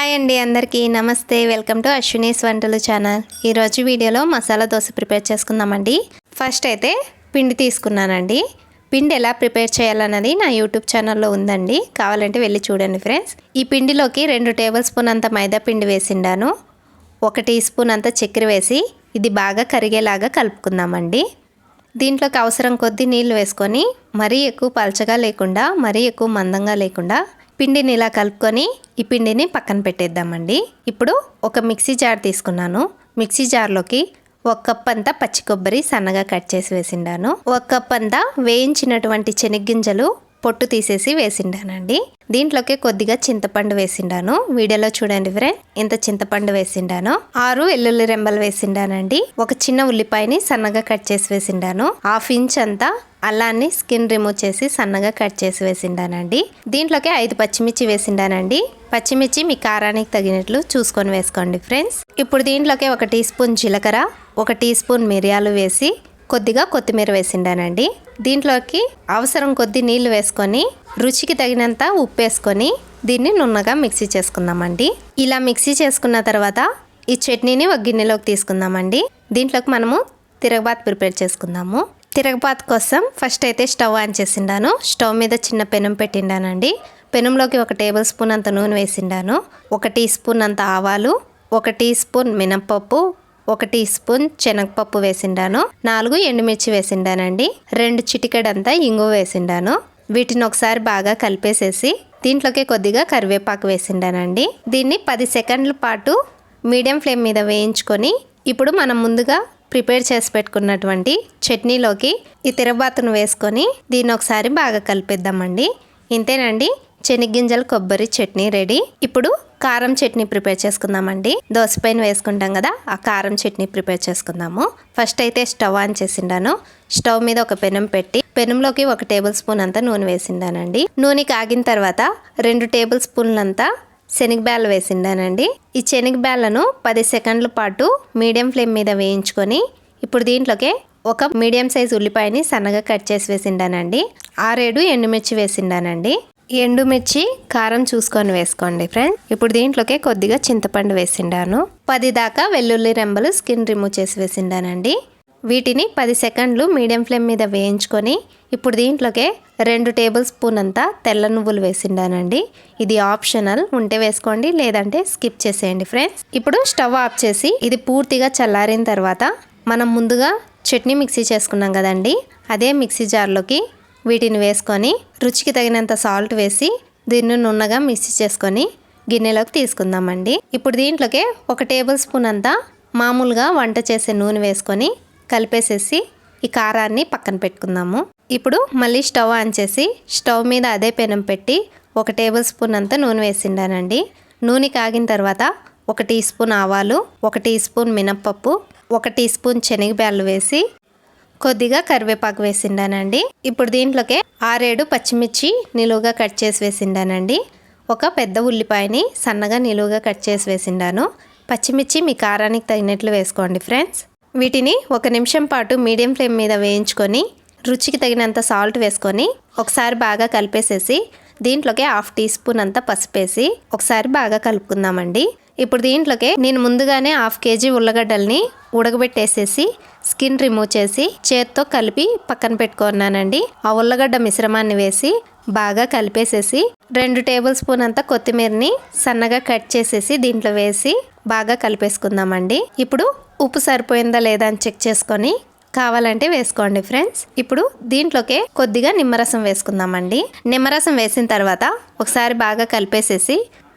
Hi అండి అందరికీ. నమస్తే. వెల్కమ్ టు అశ్వినీస్ వంటలు ఛానల్. ఈరోజు వీడియోలో మసాలా దోశ ప్రిపేర్ చేసుకుందామండి. ఫస్ట్ అయితే పిండి తీసుకున్నానండి. పిండి ఎలా ప్రిపేర్ చేయాలన్నది నా యూట్యూబ్ ఛానల్లో ఉందండి. కావాలంటే వెళ్ళి చూడండి ఫ్రెండ్స్. ఈ పిండిలోకి రెండు టేబుల్ స్పూన్ అంత మైదా పిండి వేసిండాను. ఒక టీ స్పూన్ అంత చక్కెర వేసి ఇది బాగా కరిగేలాగా కలుపుకుందామండి. దీంట్లోకి అవసరం కొద్దీ నీళ్ళు వేసుకొని మరీ ఎక్కువ పలచగా లేకుండా మరీ ఎక్కువ మందంగా లేకుండా పిండిని ఇలా కలుపుకొని ఈ పిండిని పక్కన పెట్టేద్దామండి. ఇప్పుడు ఒక మిక్సీ జార్ తీసుకున్నాను. మిక్సీ జార్లోకి ఒక కప్ అంతా పచ్చి కొబ్బరి సన్నగా కట్ చేసి వేసిండాను. ఒక కప్ అంతా వేయించినటువంటి చెనిగ్గింజలు పొట్టు తీసేసి వేసిండానండి. దీంట్లోకి కొద్దిగా చింతపండు వేసిండాను. వీడియోలో చూడండి ఫ్రెండ్ ఇంత చింతపండు వేసిండాను. ఆరు ఎల్లుల్లి రెంబలు వేసిండానండి. ఒక చిన్న ఉల్లిపాయని సన్నగా కట్ చేసి వేసిండాను. హాఫ్ ఇంచ్ అంతా అల్లాన్ని స్కిన్ రిమూవ్ చేసి సన్నగా కట్ చేసి వేసిండానండి. దీంట్లోకి ఐదు పచ్చిమిర్చి వేసిండానండి. పచ్చిమిర్చి మీ కారానికి తగినట్లు చూసుకొని వేసుకోండి ఫ్రెండ్స్ ఇప్పుడు దీంట్లోకి ఒక టీ స్పూన్ జీలకర్ర ఒక టీ స్పూన్ మిరియాలు వేసి కొద్దిగా కొత్తిమీర వేసిండానండి. దీంట్లోకి అవసరం కొద్ది నీళ్ళు వేసుకొని రుచికి తగినంత ఉప్పు వేసుకొని దీన్ని నున్నగా మిక్సీ చేసుకుందామండి. ఇలా మిక్సీ చేసుకున్న తర్వాత ఈ చట్నీని ఒక గిన్నెలోకి తీసుకుందామండి. దీంట్లోకి మనము తిరగబాత్ ప్రిపేర్ చేసుకుందాము. తిరగబాత్ కోసం ఫస్ట్ అయితే స్టవ్ ఆన్ చేసిండాను. స్టవ్ మీద చిన్న పెనం పెట్టిండానండి. పెనంలోకి ఒక టేబుల్ స్పూన్ అంత నూనె వేసిండాను. ఒక టీ స్పూన్ అంత ఆవాలు. ఒక టీ స్పూన్ మినప్పప్పు. ఒక టీ స్పూన్ శనగపప్పు వేసిండాను నాలుగు ఎండుమిర్చి వేసిండానండి రెండు చిటికెడంతా ఇంగు వేసిండాను. వీటిని ఒకసారి బాగా కలిపేసేసి దీంట్లోకి కొద్దిగా కరివేపాకు వేసిండానండి. దీన్ని పది సెకండ్ల పాటు మీడియం ఫ్లేమ్ మీద వేయించుకొని ఇప్పుడు మనం ముందుగా ప్రిపేర్ చేసి పెట్టుకున్నటువంటి చట్నీలోకి ఈ తిరబాతును వేసుకొని దీన్ని ఒకసారి బాగా కలిపేద్దామండి. ఇంతేనండి. శనగ్గింజల కొబ్బరి చట్నీ రెడీ. ఇప్పుడు కారం చట్నీ ప్రిపేర్ చేసుకుందామండి. దోసపైన వేసుకుంటాం కదా ఆ కారం చట్నీ ప్రిపేర్ చేసుకుందాము. ఫస్ట్ అయితే స్టవ్ ఆన్ చేసిండాను. స్టవ్ మీద ఒక పెనం పెట్టి పెనంలోకి ఒక టేబుల్ స్పూన్ అంతా నూనె వేసిండానండి. నూనె కాగిన తర్వాత రెండు టేబుల్ స్పూన్లంతా శనగబ్యాలు వేసిండానండి. ఈ శనగబ్యాలను పది సెకండ్ల పాటు మీడియం ఫ్లేమ్ మీద వేయించుకొని ఇప్పుడు దీంట్లోకి ఒక మీడియం సైజ్ ఉల్లిపాయని సన్నగా కట్ చేసి వేసిండానండి. ఆరేడు ఎండుమిర్చి వేసిండానండి. ఎండుమిర్చి కారం చూసుకొని వేసుకోండి ఫ్రెండ్స్ ఇప్పుడు దీంట్లోకి కొద్దిగా చింతపండు వేసిండాను. పది దాకా వెల్లుల్లి రెంబలు స్కిన్ రిమూవ్ చేసి వేసిండానండి. వీటిని పది సెకండ్లు మీడియం ఫ్లేమ్ మీద వేయించుకొని ఇప్పుడు దీంట్లోకే రెండు టేబుల్ స్పూన్ అంతా తెల్ల నువ్వులు వేసిండానండి. ఇది ఆప్షనల్ ఉంటే వేసుకోండి లేదంటే స్కిప్ చేసేయండి ఫ్రెండ్స్ ఇప్పుడు స్టవ్ ఆఫ్ చేసి ఇది పూర్తిగా చల్లారిన తర్వాత మనం ముందుగా చట్నీ మిక్సీ చేసుకున్నాం కదండి. అదే మిక్సీ జార్లోకి వీటిని వేసుకొని రుచికి తగినంత సాల్ట్ వేసి దీన్ని నున్నగా మిక్సీ చేసుకొని గిన్నెలోకి తీసుకుందామండి. ఇప్పుడు దీంట్లోకి ఒక టేబుల్ స్పూన్ అంతా మామూలుగా వంట చేసే నూనె వేసుకొని కలిపేసేసి ఈ కారాన్ని పక్కన పెట్టుకుందాము. ఇప్పుడు మళ్ళీ స్టవ్ ఆన్ చేసి స్టవ్ మీద అదే పెనం పెట్టి ఒక టేబుల్ స్పూన్ అంతా నూనె వేసిండానండి. నూనె కాగిన తర్వాత ఒక టీ స్పూన్ ఆవాలు ఒక టీ స్పూన్ మినప్పప్పు ఒక టీ స్పూన్ శనగబ్యాలు వేసి కొద్దిగా కరివేపాకు వేసిండానండి. ఇప్పుడు దీంట్లోకే ఆరేడు పచ్చిమిర్చి నిలువుగా కట్ చేసి వేసిండానండి. ఒక పెద్ద ఉల్లిపాయని సన్నగా నిలువుగా కట్ చేసి వేసిండాను. పచ్చిమిర్చి మీ కారానికి తగినట్లు వేసుకోండి ఫ్రెండ్స్. వీటిని ఒక నిమిషం పాటు మీడియం ఫ్లేమ్ మీద వేయించుకొని రుచికి తగినంత సాల్ట్ వేసుకొని ఒకసారి బాగా కలిపేసేసి దీంట్లోకి హాఫ్ టీ స్పూన్ అంతా పసుపు వేసి ఒకసారి బాగా కలుపుకుందామండి. ఇప్పుడు దీంట్లోకి నేను ముందుగానే హాఫ్ కేజీ ఉల్లగడ్డల్ని ఉడకబెట్టేసేసి స్కిన్ రిమూవ్ చేసి చేత్తో కలిపి పక్కన పెట్టుకున్నానండి. ఆ ఉల్లగడ్డ మిశ్రమాన్ని వేసి బాగా కలిపేసేసి రెండు టేబుల్ స్పూన్ అంతా కొత్తిమీరని సన్నగా కట్ చేసేసి దీంట్లో వేసి బాగా కలిపేసుకుందామండి. ఇప్పుడు ఉప్పు సరిపోయిందా లేదా అని చెక్ చేసుకొని కావాలంటే వేసుకోండి ఫ్రెండ్స్. ఇప్పుడు దీంట్లోకే కొద్దిగా నిమ్మరసం వేసుకుందామండి. నిమ్మరసం వేసిన తర్వాత ఒకసారి బాగా కలిపేసేసి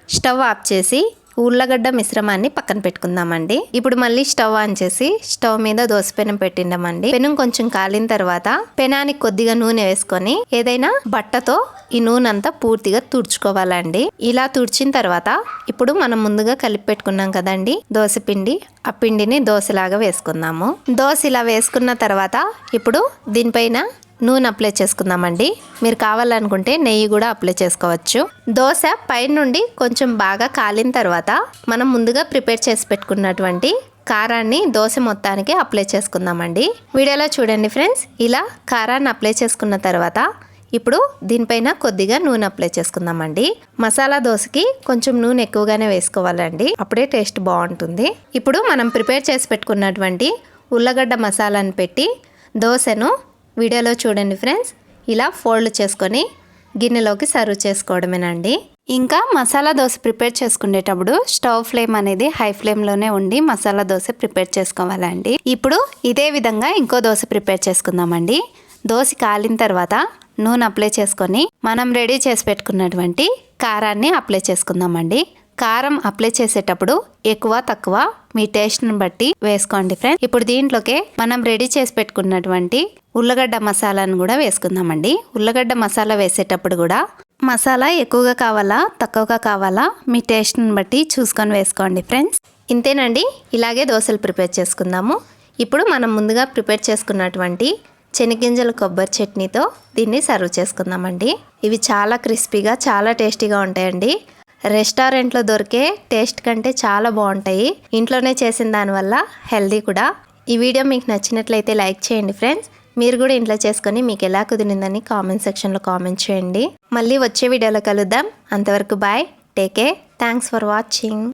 స్టవ్ ఆఫ్ చేసి ఉర్లగడ్డ మిశ్రమాన్ని పక్కన పెట్టుకుందామండి. ఇప్పుడు మళ్ళీ స్టవ్ ఆన్ చేసి స్టవ్ మీద దోశ పెనం పెట్టిండమండి. పెనం కొంచెం కాలిన తర్వాత పెనానికి కొద్దిగా నూనె వేసుకొని ఏదైనా బట్టతో ఈ నూనె అంతా పూర్తిగా తుడుచుకోవాలండి. ఇలా తుడిచిన తర్వాత ఇప్పుడు మనం ముందుగా కలిపి పెట్టుకున్నాం కదండి దోశ పిండి. ఆ పిండిని దోశలాగా వేసుకుందాము. దోశ ఇలా వేసుకున్న తర్వాత ఇప్పుడు దీనిపైన నూనె అప్లై చేసుకుందామండి. మీరు కావాలనుకుంటే నెయ్యి కూడా అప్లై చేసుకోవచ్చు. దోశ పైనుండి కొంచెం బాగా కాలిన తర్వాత మనం ముందుగా ప్రిపేర్ చేసి పెట్టుకున్నటువంటి కారాన్ని దోశ మొత్తానికి అప్లై చేసుకుందామండి. వీడియోలో చూడండి ఫ్రెండ్స్ ఇలా కారాన్ని అప్లై చేసుకున్న తర్వాత ఇప్పుడు దీనిపైన కొద్దిగా నూనె అప్లై చేసుకుందామండి. మసాలా దోశకి కొంచెం నూనె ఎక్కువగానే వేసుకోవాలండి. అప్పుడే టేస్ట్ బాగుంటుంది. ఇప్పుడు మనం ప్రిపేర్ చేసి పెట్టుకున్నటువంటి ఉల్లగడ్డ మసాలాను పెట్టి దోశను వీడియోలో చూడండి ఫ్రెండ్స్. ఇలా ఫోల్డ్ చేసుకొని గిన్నెలోకి సర్వ్ చేసుకోవడమేనండి. ఇంకా మసాలా దోశ ప్రిపేర్ చేసుకునేటప్పుడు స్టవ్ ఫ్లేమ్ అనేది హై ఫ్లేమ్లోనే ఉండి మసాలా దోశ ప్రిపేర్ చేసుకోవాలండి. ఇప్పుడు ఇదే విధంగా ఇంకో దోశ ప్రిపేర్ చేసుకుందామండి. దోశ కాలిన తర్వాత నూనె అప్లై చేసుకొని మనం రెడీ చేసి పెట్టుకున్నటువంటి కారాన్ని అప్లై చేసుకుందామండి. కారం అప్లై చేసేటప్పుడు ఎక్కువ తక్కువ మీ టేస్ట్ని బట్టి వేసుకోండి ఫ్రెండ్స్ ఇప్పుడు దీంట్లోకే మనం రెడీ చేసి పెట్టుకున్నటువంటి ఉల్లగడ్డ మసాలాను కూడా వేసుకుందామండి. ఉల్లగడ్డ మసాలా వేసేటప్పుడు కూడా మసాలా ఎక్కువగా కావాలా తక్కువగా కావాలా మీ టేస్ట్ని బట్టి చూసుకొని వేసుకోండి ఫ్రెండ్స్. ఇంతేనండి. ఇలాగే దోశలు ప్రిపేర్ చేసుకుందాము. ఇప్పుడు మనం ముందుగా ప్రిపేర్ చేసుకున్నటువంటి శనగింజల కొబ్బరి చట్నీతో దీన్ని సర్వ్ చేసుకుందామండి. ఇవి చాలా క్రిస్పీగా చాలా టేస్టీగా ఉంటాయండి. రెస్టారెంట్లో దొరికే టేస్ట్ కంటే చాలా బాగుంటాయి. ఇంట్లోనే చేసిన దానివల్ల హెల్దీ కూడా. ఈ వీడియో మీకు నచ్చినట్లయితే లైక్ చేయండి ఫ్రెండ్స్. మీరు కూడా ఇంట్లో చేసుకొని మీకు ఎలా కుదిరిందని కామెంట్ సెక్షన్లో కామెంట్ చేయండి. మళ్ళీ వచ్చే వీడియోలో కలుద్దాం. అంతవరకు bye. Take care. Thanks for watching.